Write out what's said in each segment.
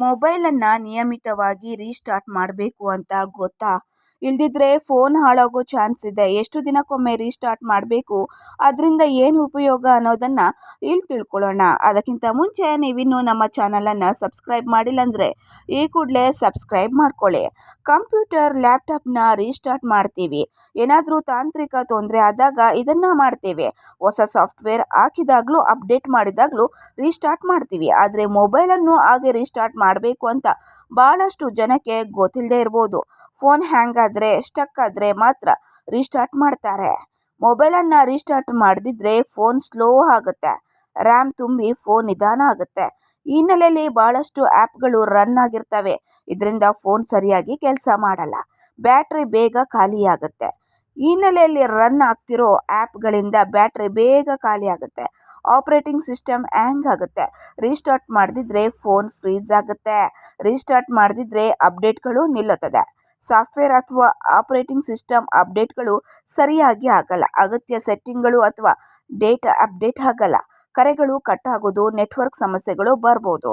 ಮೊಬೈಲನ್ನು ನಿಯಮಿತವಾಗಿ ರೀಸ್ಟಾರ್ಟ್ ಮಾಡಬೇಕು ಅಂತ ಗೊತ್ತಾ? ಇಲ್ದಿದ್ರೆ ಫೋನ್ ಹಾಳಾಗೋ ಚಾನ್ಸ್ ಇದೆ. ಎಷ್ಟು ದಿನಕ್ಕೊಮ್ಮೆ ರೀಸ್ಟಾರ್ಟ್ ಮಾಡಬೇಕು? ಅದರಿಂದ ಏನು ಉಪಯೋಗ ಅನ್ನೋದನ್ನು ಇಲ್ಲಿ ತಿಳ್ಕೊಳ್ಳೋಣ. ಅದಕ್ಕಿಂತ ಮುಂಚೆ ನೀವಿನ್ನು ನಮ್ಮ ಚಾನಲನ್ನು ಸಬ್ಸ್ಕ್ರೈಬ್ ಮಾಡಿಲ್ಲ ಅಂದರೆ ಈ ಕೂಡಲೇ ಸಬ್ಸ್ಕ್ರೈಬ್ ಮಾಡ್ಕೊಳ್ಳಿ. ಕಂಪ್ಯೂಟರ್, ಲ್ಯಾಪ್ಟಾಪ್ನ ರೀಸ್ಟಾರ್ಟ್ ಮಾಡ್ತೀವಿ. ಏನಾದರೂ ತಾಂತ್ರಿಕ ತೊಂದರೆ ಆದಾಗ ಇದನ್ನು ಮಾಡ್ತೇವೆ. ಹೊಸ ಸಾಫ್ಟ್ವೇರ್ ಹಾಕಿದಾಗಲೂ, ಅಪ್ಡೇಟ್ ಮಾಡಿದಾಗಲೂ ರೀಸ್ಟಾರ್ಟ್ ಮಾಡ್ತೀವಿ. ಆದರೆ ಮೊಬೈಲನ್ನು ಹಾಗೆ ರೀಸ್ಟಾರ್ಟ್ ಮಾಡಬೇಕು ಅಂತ ಭಾಳಷ್ಟು ಜನಕ್ಕೆ ಗೊತ್ತಿಲ್ಲದೆ ಇರ್ಬೋದು. ಫೋನ್ ಹ್ಯಾಂಗ್ ಆದರೆ ಸ್ಟಕ್ ಆದರೆ ಮಾತ್ರ ರೀಸ್ಟಾರ್ಟ್ ಮಾಡ್ತಾರೆ. ಮೊಬೈಲನ್ನು ರೀಸ್ಟಾರ್ಟ್ ಮಾಡದಿದ್ದರೆ ಫೋನ್ ಸ್ಲೋ ಆಗುತ್ತೆ. ರ್ಯಾಮ್ ತುಂಬಿ ಫೋನ್ ನಿಧಾನ ಆಗುತ್ತೆ. ಈ ಹಿನ್ನೆಲೆಯಲ್ಲಿ ಭಾಳಷ್ಟು ಆ್ಯಪ್ಗಳು ರನ್ ಆಗಿರ್ತವೆ. ಇದರಿಂದ ಫೋನ್ ಸರಿಯಾಗಿ ಕೆಲಸ ಮಾಡಲ್ಲ. ಬ್ಯಾಟ್ರಿ ಬೇಗ ಖಾಲಿಯಾಗುತ್ತೆ. ಈ ಹಿನ್ನೆಲೆಯಲ್ಲಿ ರನ್ ಆಗ್ತಿರೋ ಆ್ಯಪ್ಗಳಿಂದ ಬ್ಯಾಟ್ರಿ ಬೇಗ ಖಾಲಿ ಆಗುತ್ತೆ ಆಪ್ರೇಟಿಂಗ್ ಸಿಸ್ಟಮ್ ಹ್ಯಾಂಗ್ ಆಗುತ್ತೆ? ರೀಸ್ಟಾರ್ಟ್ ಮಾಡದಿದ್ದರೆ ಫೋನ್ ಫ್ರೀಸ್ ಆಗುತ್ತೆ. ರೀಸ್ಟಾರ್ಟ್ ಮಾಡದಿದ್ದರೆ ಅಪ್ಡೇಟ್ಗಳು ನಿಲ್ಲುತ್ತದೆ. ಸಾಫ್ಟ್ವೇರ್ ಅಥವಾ ಆಪರೇಟಿಂಗ್ ಸಿಸ್ಟಮ್ ಅಪ್ಡೇಟ್ಗಳು ಸರಿಯಾಗಿ ಆಗಲ್ಲ. ಅಗತ್ಯ ಸೆಟ್ಟಿಂಗ್ಗಳು ಅಥವಾ ಡೇಟಾ ಅಪ್ಡೇಟ್ ಆಗಲ್ಲ. ಕರೆಗಳು ಕಟ್ ಆಗೋದು, ನೆಟ್ವರ್ಕ್ ಸಮಸ್ಯೆಗಳು ಬರ್ಬೋದು.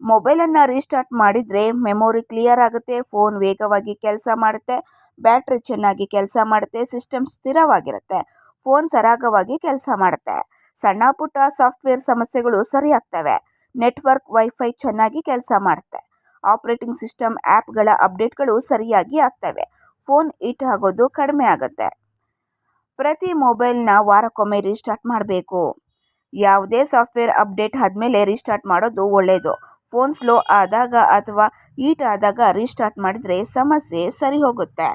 ಮೊಬೈಲನ್ನು ರೀಸ್ಟಾರ್ಟ್ ಮಾಡಿದರೆ ಮೆಮೊರಿ ಕ್ಲಿಯರ್ ಆಗುತ್ತೆ, ಫೋನ್ ವೇಗವಾಗಿ ಕೆಲಸ ಮಾಡುತ್ತೆ, ಬ್ಯಾಟ್ರಿ ಚೆನ್ನಾಗಿ ಕೆಲಸ ಮಾಡುತ್ತೆ, ಸಿಸ್ಟಮ್ ಸ್ಥಿರವಾಗಿರುತ್ತೆ, ಫೋನ್ ಸರಾಗವಾಗಿ ಕೆಲಸ ಮಾಡುತ್ತೆ. ಸಣ್ಣ ಪುಟ್ಟ ಸಾಫ್ಟ್ವೇರ್ ಸಮಸ್ಯೆಗಳು ಸರಿಯಾಗ್ತವೆ. ನೆಟ್ವರ್ಕ್ ವೈಫೈ ಚೆನ್ನಾಗಿ ಕೆಲಸ ಮಾಡುತ್ತೆ. ಆಪ್ರೇಟಿಂಗ್ ಸಿಸ್ಟಮ್ ಆ್ಯಪ್ಗಳ ಅಪ್ಡೇಟ್ಗಳು ಸರಿಯಾಗಿ ಆಗ್ತವೆ. ಫೋನ್ ಹೀಟ್ ಆಗೋದು ಕಡಿಮೆ ಆಗುತ್ತೆ. ಪ್ರತಿ ಮೊಬೈಲ್ನ ವಾರಕ್ಕೊಮ್ಮೆ ರೀಸ್ಟಾರ್ಟ್ ಮಾಡಬೇಕು. ಯಾವುದೇ ಸಾಫ್ಟ್ವೇರ್ ಅಪ್ಡೇಟ್ ಆದಮೇಲೆ ರೀಸ್ಟಾರ್ಟ್ ಮಾಡೋದು ಒಳ್ಳೆಯದು ಫೋನ್ ಸ್ಲೋ ಆದಾಗ ಅಥವಾ ಹೀಟ್ ಆದಾಗ ರೀಸ್ಟಾರ್ಟ್ ಮಾಡಿದರೆ ಸಮಸ್ಯೆ ಸರಿ ಹೋಗುತ್ತೆ